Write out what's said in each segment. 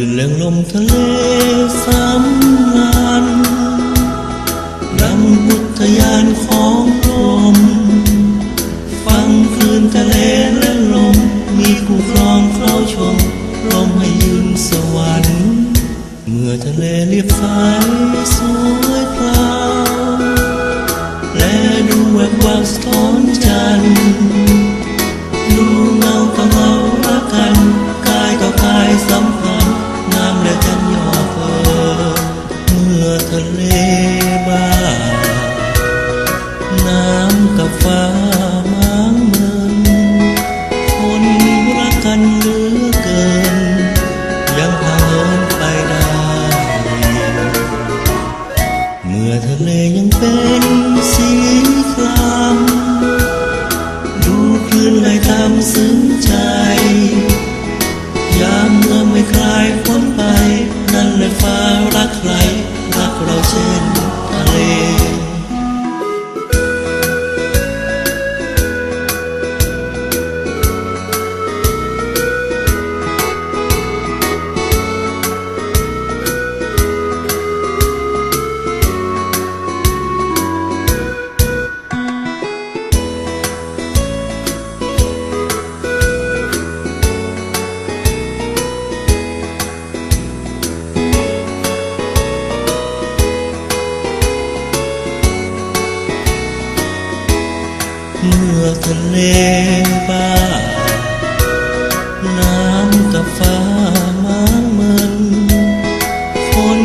ลื่นเริงลมทะเลสำนานดังบุทยานของลม ฟังคลื่นทะเลและลม มีคู่ครองเข้าชม ลมให้ยืนสวรรค์ เมื่อทะเลเรียบสายสวยพลา ฟ้า เมื่อทะเลบ้า น้ำกับฟ้ามางเมินคน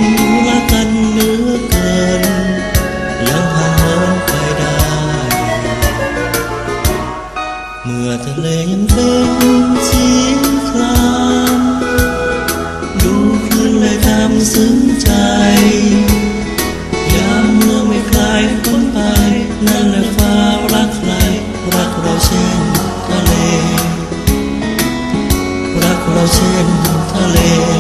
รักกันเหลือเกิน ยังห่างเหินไปได้ เมื่อทะเลยังเป็นสีคราม ดูคลื่นไหลตามซึ้ง เช่นทะเล